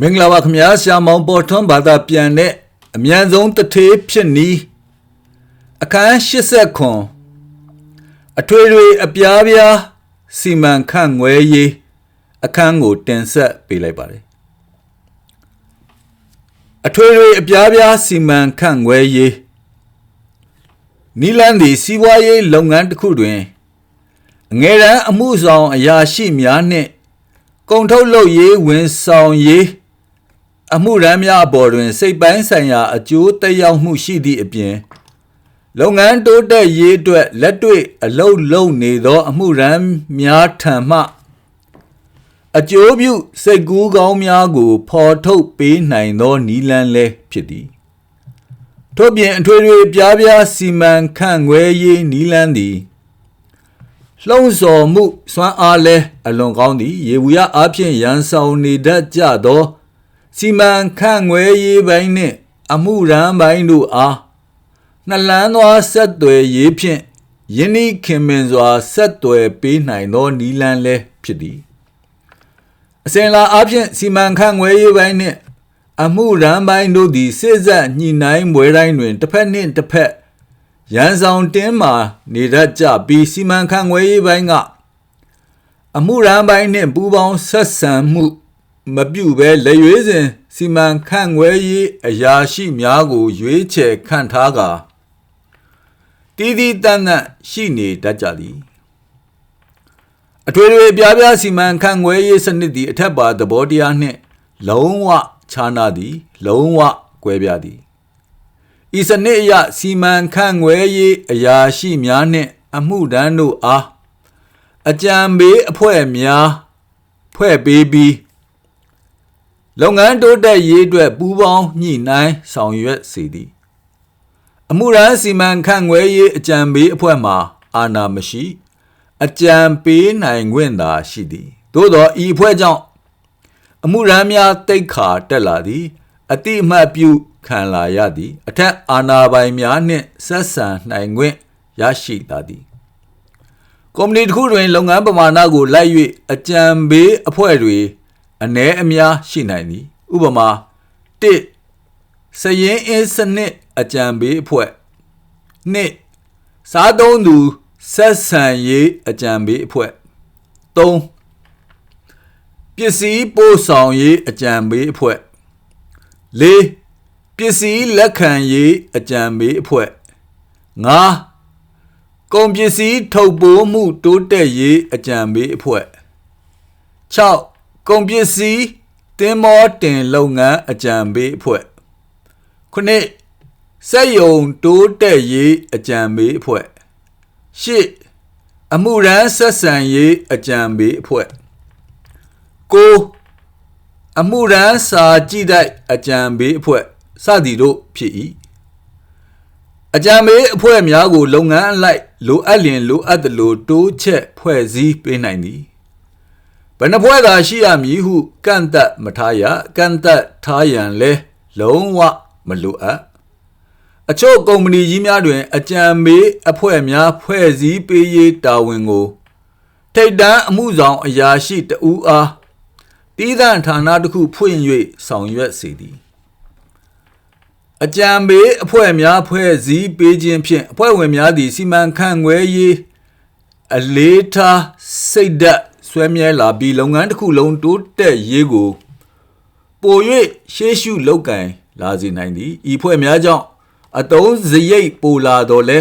မင်္ဂလာပါခင်ဗျာဆရာမောင်ပေါ်ထွန်းဘာသာပြန်တဲ့အမြန်ဆုံးတထေးဖြစ်နီးအခန်း80ခွန်အထွေထွေအပြားပြားစီမံခန့်ငွဲရေးအခန်းကိုတင်ဆက်ပေးလိုက်ပါတယ်အထွေထွေအပြားပြားစီမံခန့်ငွဲရေးနီလန်ဒီစီးပွားရေးလုပ်ငန်းတစ်ခုတွင်အငယ်ရန်အမှုဆောင်အရာရှိများနှင့်ကုန်ထုတ်လုပ်ရေးဝန်ဆောင်ရေး အမှုရန်များအပေါ်တွင် စိတ်ပိုင်းဆိုင်ရာအကျိုးသက်ရောက်မှုရှိသည့်အပြင်လုပ်ငန်းတိုးတက်ရေးအတွက်လက်တွေ့အလုပ်လုပ်နေသော အမှုရန်များထံမှအကျိုးပြုစိတ်ကူးကောင်းများကိုဖော်ထုတ်ပေးနိုင်သောနီလန်းလည်းဖြစ်သည်ထို့ပြင်အထွေထွေပြားပြားစီမံခန့်ခွဲရေးနီလန်းသည်လှုံ့ဆော်မှုစွမ်းအားလဲအလွန်ကောင်းသည် ရေဘူးရအားဖြင့်ရန်ဆောင်နေတတ်ကြသော စီမံခန့်ခွဲရေးပိုင်းနှင့်အမှုရန်ပိုင်းတို့အားနှလန်းသောဆက်သွယ်ရေးဖြင့်ယင်းဤခင်မင်စွာဆက်သွယ်ပေးနိုင်သောနီလန်းလဲဖြစ်သည်အစဉ်လာအားဖြင့်စီမံခန့်ခွဲရေးပိုင်းနှင့်အမှုရန်ပိုင်းတို့သည်စိစက်ညှိနှိုင်းမွဲတိုင်းတွင်တစ်ဖက်နှင့်တစ်ဖက်ရန်ဆောင်တင်းမာနေတတ်ကြပြီးစီမံခန့်ခွဲရေးပိုင်းကအမှုရန်ပိုင်းနှင့်ပူးပေါင်းဆက်ဆံမှု မပြုဘဲလက်ရွေးစဉ်စီမံခန့်ခွဲရေးအရာရှိများကို ရွေးချယ်ခန့်ထားကာတည်တည်တတ်တတ်ရှိနေတတ်ကြသည်အထွေထွေပြားပြားစီမံခန့်ခွဲရေးစနစ်သည်အထက်ပါသဘောတရားနှင့် လုံးဝခြားနာသည် လုံးဝကွဲပြားသည်ဤစနစ်အရစီမံခန့်ခွဲရေးအရာရှိများနှင့် အမှုတန်းတို့အားအကြံပေးအဖွဲ့များဖွဲ့ပေးပြီး လုပ်ငန်းတိုးတက်ရေးအတွက်ပူးပေါင်းညှိနှိုင်းဆောင်ရွက်စေသည်အမှုရန်စီမံခန့်ခွဲရေးအကြံပေးအဖွဲ့မှာအာဏာမရှိ အကြံပေးနိုင်ခွင့်သာရှိသည်သို့သောဤအဖွဲ့ကြောင့်အမှုရန်များတိတ်ခါတက်လာသည်အတိအမှတ်ပြုခံလာရသည် အထက်အာဏာပိုင်များနှင့်ဆက်ဆံနိုင်ခွင့်ရရှိလာသည်ကုမ္ပဏီတစ်ခုတွင် လုပ်ငန်းပမာဏကိုလိုက်၍အကြံပေးအဖွဲ့တွေ အ ਨੇ အများရှိနိုင်သည်ဥပမာ1စရင်အင်းစနစ်အကြံပေးအဖွဲ့2စားသုံးသူဆက်ဆံရေးအကြံပေးအဖွဲ့3ပစ္စည်းပို့ဆောင်ရေးအကြံပေးအဖွဲ့4ပစ္စည်းလက်ခံရေးအကြံပေးအဖွဲ့5ကုန်ပစ္စည်းထုတ်ပိုးမှုတိုးတက်ရေးအကြံပေးအဖွဲ့6 ကုန်ပစ္စည်းတင်မောတင်လုပ်ငန်းအကြံပေးအဖွဲ့9စက်ယုံတိုးတက်ရေးအကြံပေးအဖွဲ့10အမှုရန်ဆက်ဆံရေးအကြံပေးအဖွဲ့9အမှုရန်စာကြည့်တိုက်အကြံပေးအဖွဲ့စသည်တို့ဖြစ်၏အကြံပေးအဖွဲ့များကိုလုပ်ငန်းအလိုက်လိုအပ်လျင်လိုအပ်သလိုတိုးချက်ဖွဲ့စည်းပေးနိုင်သည်ဘ ယ်နှဖွဲ့သာရှိရမည်ဟုကန့်သက်မထားရကန့်သက်ထားရန်လဲလုံးဝမလိုအပ်အချို့ကုမ္ပဏီကြီးများတွင် အကြံပေးအဖွဲ့များဖွဲ့စည်းပေးရေးတာဝန်ကိုထိတ်တန်းအမှုဆောင်အရာရှိတဦးအားတည်သန့်ဌာနတစ်ခုဖွင့်၍ဆောင်ရွက်စေသည်အကြံပေးအဖွဲ့များဖွဲ့စည်းပေးခြင်းဖြင့်အဖွဲ့ဝင်များသည်စီမံခန့်ခွဲရေးအလေးထားစိတ်ဓာတ် ဆွဲမြဲလာပြီးလုပ်ငန်းတစ်ခုလုံးတိုးတက်ရေးကိုပို၍ရှေးရှုလုပ်ကင်လာစေနိုင်သည်ဤဖွဲ့များကြောင့်အတုံးစရိတ်ပိုလာတော့လဲ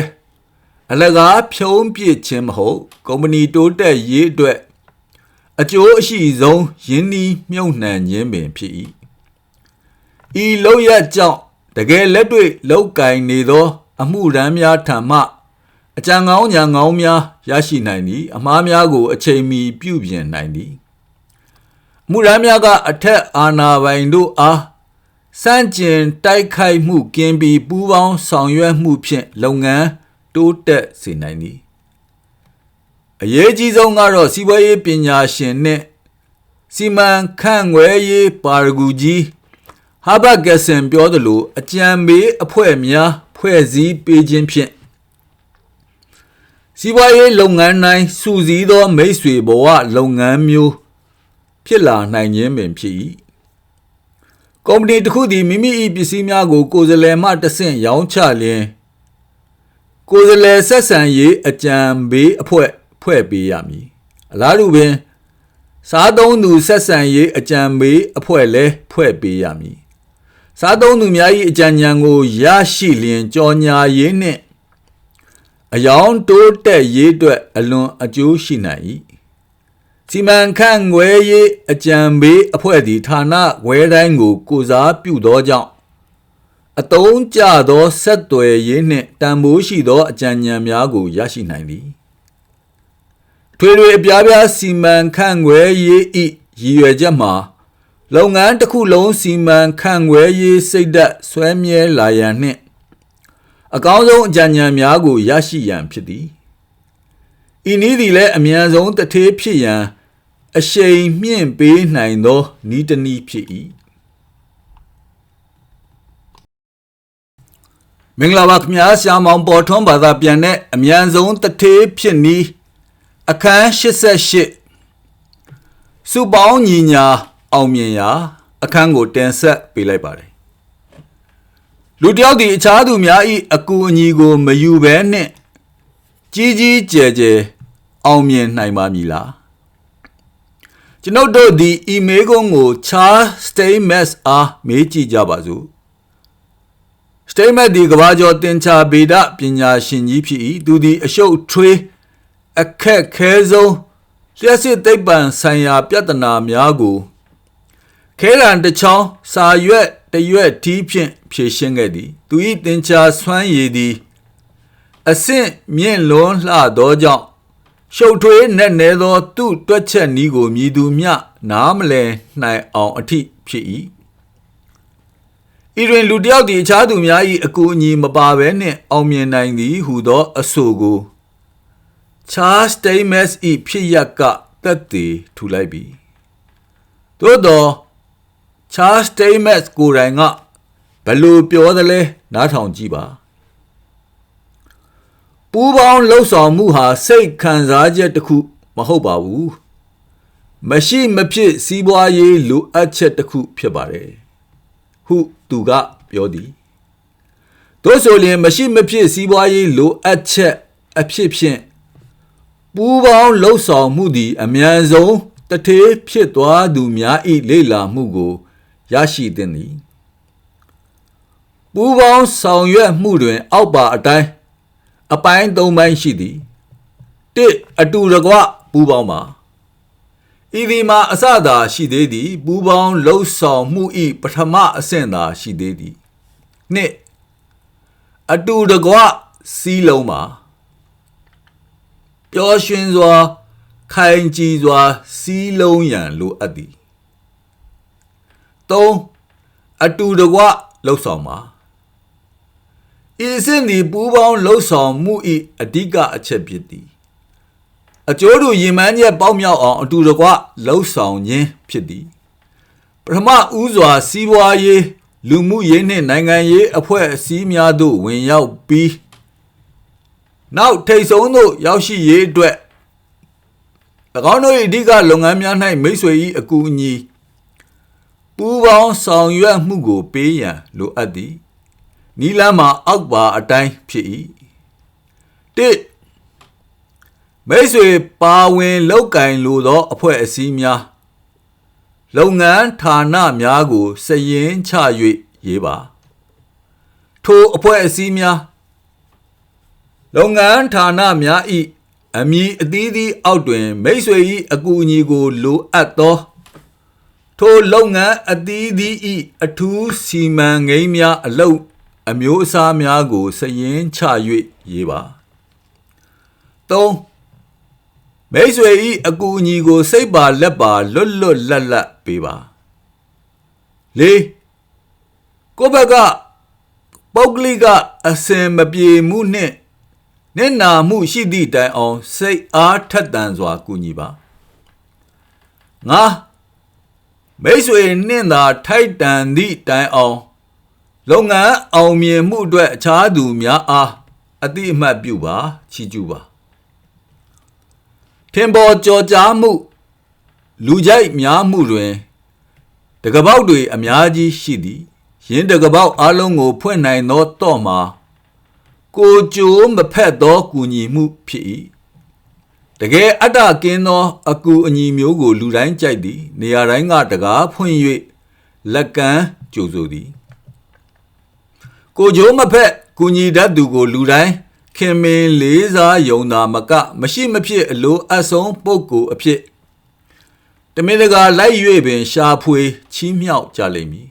အလကားဖြုံးပြစ်ခြင်းမဟုတ်ကုမ္ပဏီတိုးတက်ရေးအတွက်အကျိုးအရှိဆုံးယင်းဤမြုံနှံခြင်းပင်ဖြစ်၏ဤလောက်ရကြောင့်တကယ်လက်တွေ့လောက်ကင်နေသော အမှုရန်များထံမှ အကြံကောင်းညာကောင်းများရရှိနိုင်သည်အမှားများကို အချိန်မီပြုပြင်နိုင်သည်မူရန်များကအထက်အာဏာပိုင်တို့အားစန့်ကျင်တိုက်ခိုက်မှုကင်းပြီးပူးပေါင်းဆောင်ရွက်မှုဖြင့်လုပ်ငန်းတိုးတက်စေနိုင်သည်အရေးကြီးဆုံးကတော့စီးပွားရေးပညာရှင်နှင့်စီမံခန့်ခွဲရေးပါရဂူကြီးဟာဘတ်ဂက်ဆန်ပြောသလိုအကြံပေးအဖွဲ့များဖွဲ့စည်းပေးခြင်းဖြင့် စီးပွားရေးလုပ်ငန်းတိုင်းစူးစီးသောမိတ်ဆွေဘဝလုပ်ငန်းမျိုး ဖြစ်လာနိုင်ခြင်းပင်ဖြစ်၏ကုမ္ပဏီတစ်ခုသည်မိမိ၏ပစ္စည်းများကို ကိုယ်စားလှယ်မှတဆင့်ရောင်းချလျင်ကိုယ်စားလှယ်ဆက်ဆံရေးအကြံပေးအဖွဲ့ဖွဲ့ပေးရမည်အလားတူပင်စားသုံးသူဆက်ဆံရေးအကြံပေးအဖွဲ့လည်းဖွဲ့ပေးရမည်စားသုံးသူများ၏အကြံဉာဏ်ကိုရရှိလျင်ကြော်ညာရေးနှင့် အယောင်တိုးတက်ရေးအတွက်အလွန်အကျိုးရှိနိုင်၏စီမံခန့်ခွဲရေးအကြံပေးအဖွဲ့သည်ဌာနဝဲတိုင်းကိုကိုစားပြုသောကြောင့်အတုံးကျသောဆက်သွယ်ရေးနှင့်တန်ဖိုးရှိသောအကြံဉာဏ်များကိုရရှိနိုင်သည်ထွေထွေအပြားပြားစီမံခန့်ခွဲရေးဤရည်ရွယ်ချက်မှာလုပ်ငန်းတစ်ခုလုံးစီမံခန့်ခွဲရေးစိတ်ဓာတ်ဆွဲမြဲလာရန်နှင့် အကောင်းဆုံးအကြံဉာဏ်များကိုရရှိရန်ဖြစ်သည်ဤနည်းသည်လည်းအမြန်ဆုံးတထေးဖြစ်ရန်အရှိန်မြင့်ပေးနိုင်သောဤတနည်းဖြစ်၏မင်္ဂလာပါခင်ဗျာဆရာမောင်ပေါ်ထွန်းဘာသာပြန်တဲ့အမြန်ဆုံးတထေးဖြစ်နီးအခန်း88စုပေါင်းညီညာအောင်မြင်ရာအခန်းကိုတင်ဆက်ပေးလိုက်ပါတယ် လူတယောက်ဒီအခြားသူများဤအကူအညီကိုမယူဘဲနဲ့ကြီးကြီးကျယ်ကျယ်အောင်မြင်နိုင်ပါမည်လားကျွန်ုပ်တို့ဒီအီးမေးလ်ကုန်းကို Charles Steinmetz အားမေးကြည့်ကြပါစို့ Steinmetz ဒီကဘာကျော်တင်ချာဗေဒပညာရှင်ကြီးဖြစ်၏သူသည်အရှုပ်ထွေးအခက်ခဲဆုံးလျှက်စစ်သိပ္ပံဆိုင်ရာ ပြဿနာများကိုခဲရန်တစ်ချောင်းစာရွက် တရွက်တီးဖြင့်ဖြေရှင်းခဲ့သည် သူ၏တင်ချာဆွမ်းရည်သည် အဆင့်မြင့်လွန်းလှသောကြောင့်ရှုပ်ထွေးနဲ့နဲသောသူ့တွက်ချက်နီးကိုမြည်သူမျှနားမလည်နိုင်အောင်အထိဖြစ်၏ဤတွင်လူတစ်ယောက်သည်အခြားသူများ၏အကူအညီမပါဘဲနှင့်အောင်မြင်နိုင်သည်ဟုသောအဆိုကို Charles Steinmetz ၏ဖြစ်ရကတက်တည်ထူလိုက်ပြီသို့သော Charles Steinmetz ကိုယ်တိုင်ကဘယ်လိုပြောသလဲနားထောင်ကြည့်ပါပူးပေါင်းလှုပ်ဆောင်မှုဟာစိတ်ခံစားချက်တစ်ခုမဟုတ်ပါဘူးမရှိမဖြစ်စီးပွားရေးလိုအပ်ချက်တစ်ခုဖြစ်ပါတယ်ဟုသူကပြောသည်တို့ဆိုရင်မရှိမဖြစ်စီးပွားရေးလိုအပ်ချက်အဖြစ်ဖြင့်ပူးပေါင်းလှုပ်ဆောင်မှုသည်အမြန်ဆုံးတထေးဖြစ်သွားသူများ၏လေ့လာမှုကို ရရှိသင့်သည်ပူးပေါင်းဆောင်ရွက်မှုတွင် အောက်ပါအတိုင်းအပိုင်း၃ပိုင်းရှိသည်တစ်အတူတကွပူးပေါင်းပါဤဒီမှာအစသာရှိသေးသည် ပူးပေါင်းလှုပ်ဆောင်မှု၏ပထမအဆင့်သာရှိသေးသည်နှစ်အတူတကွစီးလုံးပါပျော်ရွှင်စွာ ခိုင်ကြည်စွာ စီးလုံးရန်လိုအပ်သည် ၃အတူတကွလှုပ်ဆောင်ပါဤစင်ဒီပူးပေါင်းလှုပ်ဆောင်မှု၏အဓိကအချက်ဖြစ်သည်အကျိုးတူရင်မှန်းချက်ပေါက်မြောက်အောင်အတူတကွလှုပ်ဆောင်ခြင်းဖြစ်သည်ပထမဦးစွာစီးပွားရေးလူမှုရေးနှင့်နိုင်ငံရေးအဖွဲ့အစည်းများသို့ဝင်ရောက်ပြီးနောက်ထိတ်ဆုံးသို့ရောက်ရှိရေးအတွက်၎င်းတို့၏အဓိကလုပ်ငန်းများ၌မိတ်ဆွေ၏အကူအညီ ပူးပေါင်းဆောင်ရွက်မှုကိုပေးရန်လိုအပ်သည်နီလန်းမှာအောက်ပါအတိုင်းဖြစ်၏တစ်မိတ်ဆွေပါဝင်လောက်ကင်လိုသောအဖွဲ့အစည်းများလုပ်ငန်းဌာနများကိုစရင်ချ၍ရေးပါထိုအဖွဲ့အစည်းများလုပ်ငန်းဌာနများ၏အမည်အသီးသီးအောက်တွင်မိတ်ဆွေ၏အကူအညီကိုလိုအပ်သော ထိုလုပ်ငန်းအသီးသီး၏အထူးစီမံကိန်းများအလုပ်အမျိုးအစားများကိုစရင်ချ၍ရေးပါ၃မိတ်ဆွေဤအကူအညီကို စိတ်ပါလက်ပါလွတ်လွတ်လပ်လပ်ပေးပါ၄ကိုဘကပုဂ္ဂလိကအစင်မပြေမှုနှင့်နေနာမှုရှိသည့်တိုင်အောင် စိတ်အားထက်သန်စွာကူညီပါငါ မိတ်ဆွေနှင့်သာထိုက်တန်သည့်တိုင်အောင်လုပ်ငန်းအောင်မြင်မှုအတွက်အခြားသူများအားအတိအမှတ်ပြုပါချီးကျူးပါထင်ပေါ်ကြော်ကြားမှု လူကြိုက်များမှုတွင်တကပေါက်တွေအများကြီးရှိသည်ယင်းတကပေါက်အလုံးကို ဖွင့်နိုင်သောတော့မှာကိုကြိုးမဖက်သောကူညီမှုဖြစ်၏ တကယ်အတ္တကင်းသော အကူအညီမျိုးကို လူတိုင်းကြိုက်သည် နေရာတိုင်းကတကားဖွင့်၍လက်ကမ်းကြိုဆိုသည်ကိုကြိုးမဖက်ကူညီတတ်သူကို လူတိုင်းခင်မင်လေးစားယုံသာမက မရှိမဖြစ်အလိုအဆုံးပုဂ္ဂိုလ်အဖြစ်တမင်တကာလိုက်၍ပင် ရှာဖွေချီးမြှောက်ကြလိမ့်မည်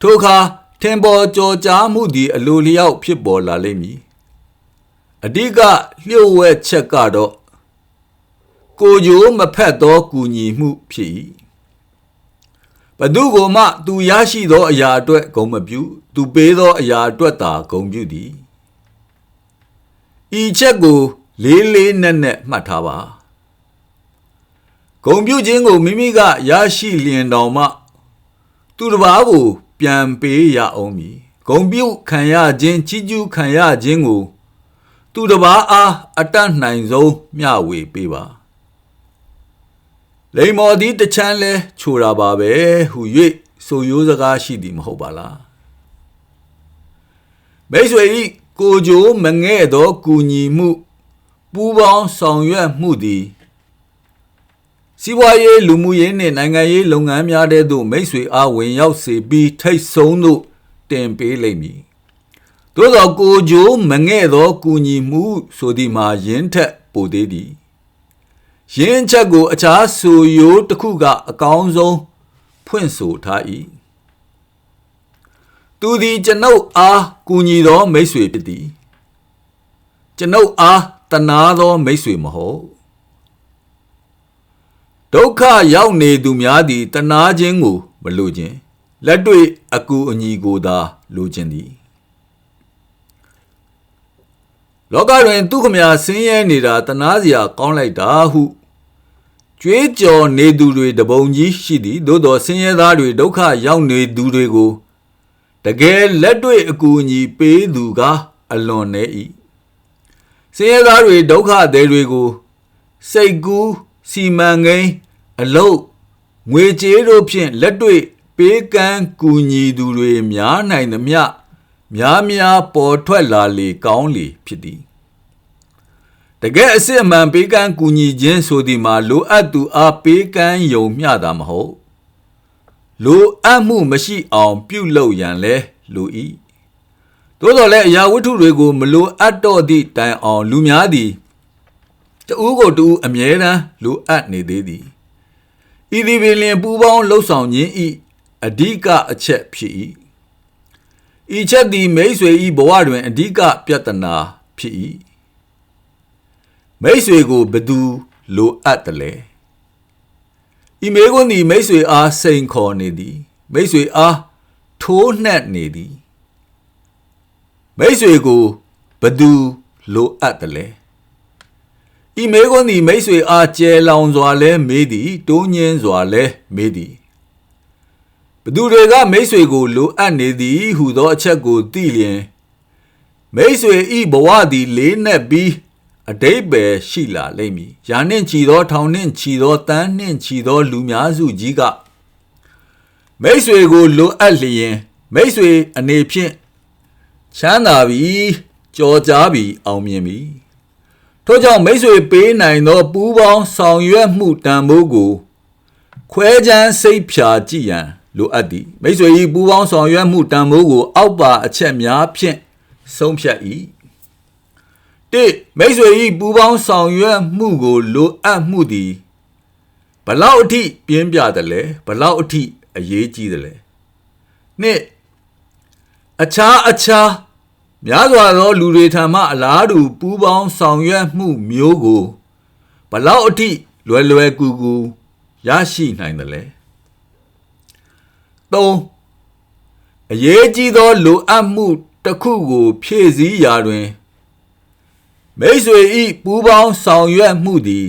ထိုအခါထင်ပေါ်ကြော်ကြားမှုသည်အလိုလျောက်ဖြစ်ပေါ်လာလိမ့်မည် အဓိကလျှို့ဝှက်ချက်ကတော့ကိုကြိုးမဖက်သောကူညီမှုဖြစ်၏ဘသူကိုမှ သူရရှိသောအရာအတွက်ဂုဏ်မပြု သူပေးသောအရာအတွက်သာဂုဏ်ပြုသည်ဤချက်ကို လေးလေးနက်နက်မှတ်ထားပါဂုံပြုခြင်းကိုမိမိကရရှိလျင်တော်မှ သူတစ်ပါးကို ပြန်ပေးရအောင်မည်ဂုံပြုခံရခြင်းချီးကျူးခံရခြင်းကို သူတစ်ပါးအားအတတ်နိုင်ဆုံးမျှဝေပေးပါလိမ္မော်သည်တချမ်းလဲချိုတာပါပဲဟု၍ဆိုရိုးစကားရှိသည်မဟုတ်ပါလားမိတ်ဆွေဤကိုကြိုးမငဲ့သောကူညီမှုပူးပေါင်းဆောင်ရွက်မှုသည်စီးပွားရေးလူမှုရေးနှင့်နိုင်ငံရေးလုပ်ငန်းများတဲ့သို့မိတ်ဆွေအားဝင်ရောက်စေပြီးထိတ်ဆုံးသို့တင်ပေးလိမ့်မည် သို့သောကိုကြိုးမငဲ့သောကူညီမှုဆိုသည်မှာယင်းထက်ပိုသေးသည်ယင်းချက်ကိုအခြားဆိုရိုးတစ်ခုကအကောင်းဆုံးဖွင့်ဆိုထား၏သူသည်ကျွန်ုပ်အားကူညီသောမိတ်ဆွေဖြစ်သည်ကျွန်ုပ်အားတနာသောမိတ်ဆွေမဟုတ်ဒုက္ခရောက်နေသူများသည်တနာခြင်းကိုမလိုခြင်းလက်တွေ့အကူအညီကိုသာလိုခြင်းသည် လောကတွင် သူခမယာဆင်းရဲနေတာတနာစရာကောင်းလိုက်တာဟုကြွေးကြော်နေသူတွေတပုံကြီးရှိသည်သို့တော်ဆင်းရဲသားတွေဒုက္ခရောက်နေသူတွေကိုတကယ်လက်တွေ့အကူအညီပေးသူကအလွန်နေ၏ဆင်းရဲသားတွေဒုက္ခသည်တွေကိုစိတ်ကူးစီမံကိန်းအလုတ်ငွေကြေးတို့ဖြင့်လက်တွေ့ပေးကမ်းကူညီသူတွေများနိုင်သမျှ များများပေါ်ထွက်လာလေကောင်းလေဖြစ်သည်တကယ်အစစ်အမှန်ပေးကမ်းကူညီခြင်းဆိုသည်မှာလိုအပ်သူအားပေးကမ်းယုံမျှတာမဟုတ်လိုအပ်မှုမရှိအောင်ပြုလုပ်ရန်လဲလို၏သို့တော်လည်းအရာဝတ္ထုတွေကိုမလိုအပ်တော့သည့်တိုင်အောင်လူများသည်တဦးကိုတူအမြဲတမ်းလိုအပ်နေသေးသည်ဤသည်ပင်လင်ပူပေါင်းလှုပ်ဆောင်ခြင်းဤအဓိကအချက်ဖြစ်၏ ဤချက်သည်မိษွေဤဘဝတွင်အဓိကပြဿနာဖြစ်၏မိษွေကိုဘသူလိုအပ်တယ်လဲဤမေကွန်းသည်မိษွေအားစိန်ခေါ်နေသည်မိษွေအားထိုးနှက်နေသည်မိษွေကိုဘသူလိုအပ်တယ်လဲဤမေကွန်းသည်မိษွေအားကျဲလောင်စွာလဲမေးသည်တိုးညင်းစွာလဲမေးသည် ဘသူတွေကမိษွေကိုလိုအပ်နေသည်ဟုသောအချက်ကိုသိလျင်မိษွေဤဘဝသည်လေးနက်ပြီးအတိတ်ပဲရှိလာလိမ့်မည်။ယာနှင့်ချီသောထောင်နှင့်ချီသောတန်းနှင့်ချီသောလူများစုကြီးကမိษွေကိုလိုအပ်လျင်မိษွေအနေဖြင့်ချမ်းသာပြီးကြော်ကြားပြီးအောင်မြင်ပြီထို့ကြောင့်မိษွေပေးနိုင်သောပူးပေါင်းဆောင်ရွက်မှုတန်ဖိုးကိုခွဲခြမ်းစိတ်ဖြာကြည့်ရန် လိုအပ်သည်မိษွေ၏ပူးပေါင်းဆောင်ရွက်မှုတန်ဖိုးကို အောက်ပါအချက်များဖြင့်ဆုံးဖြတ်၏တိမိษွေ၏ပူပေါင်းဆောင်ရွက်မှုကိုလိုအပ်မှုသည်ဘလောက်အထိပြင်းပြတယ်လဲဘလောက်အထိအရေးကြီးတယ်လဲနှစ်အခြားအခြားများစွာသောလူတွေထံမှအလားတူပူပေါင်းဆောင်ရွက်မှုမျိုးကိုဘလောက်အထိလွယ်လွယ်ကူကူရရှိနိုင်တယ်လဲ ၃အရေးကြီးသောလိုအပ်မှုတစ်ခုကို ဖြည့်ဆည်းရာတွင်မိษွေဤပူပေါင်းဆောင်ရွက်မှုသည်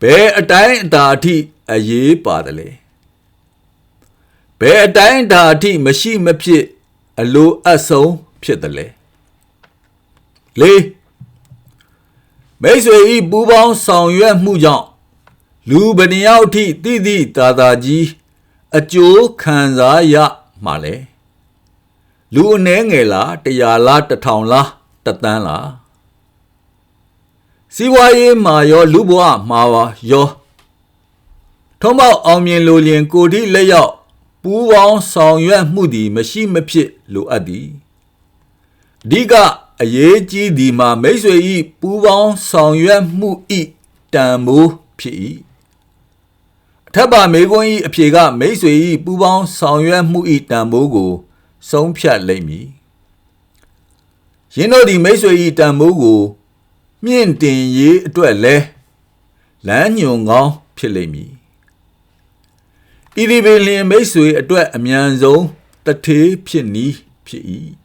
ဘယ်အတိုင်းအတာအထိအရေးပါတယ်လဲဘယ်အတိုင်းအတာအထိမရှိမဖြစ် အလိုအဆုံးဖြစ်တယ်လဲလေးမိษွေဤပူပေါင်းဆောင်ရွက်မှုကြောင့်လူဗဏီယောက်ထိတိတိတာတာကြီး အကျိုးခံစားရမှာလဲလူအနှဲငယ်လားတရာလားတစ်ထောင်လားတစ်သန်းလားစီးပွားရေးမှာရောလူဘဝမှာပါရောထုံးပေါအောင်မြင်လိုလျင် ကိုတိလက်ရောက်ပူးပေါင်းဆောင်ရွက်မှုသည်မရှိမဖြစ်လိုအပ်သည်အဓိကအရေးကြီးသည်မှာမိတ်ဆွေဤပူးပေါင်းဆောင်ရွက်မှုဤတန်မိုးဖြစ်၏အ ထက်ပါမေကွန်းဤအဖြေကမိတ်ဆွေဤပူးပေါင်းဆောင်ရွက်မှုဤတန်မိုးကိုဆုံးဖြတ်လိမ့်မည်ယင်းတို့သည်မိတ်ဆွေဤတန်မိုးကို မြင့်တင်ရေးအတွက်လဲလမ်းညွန်ကောင်းဖြစ်လိမ့်မည်ဤဒီပင်လင်မိတ်ဆွေအတွက်အမြန်ဆုံးတထေးဖြစ်နီးဖြစ်၏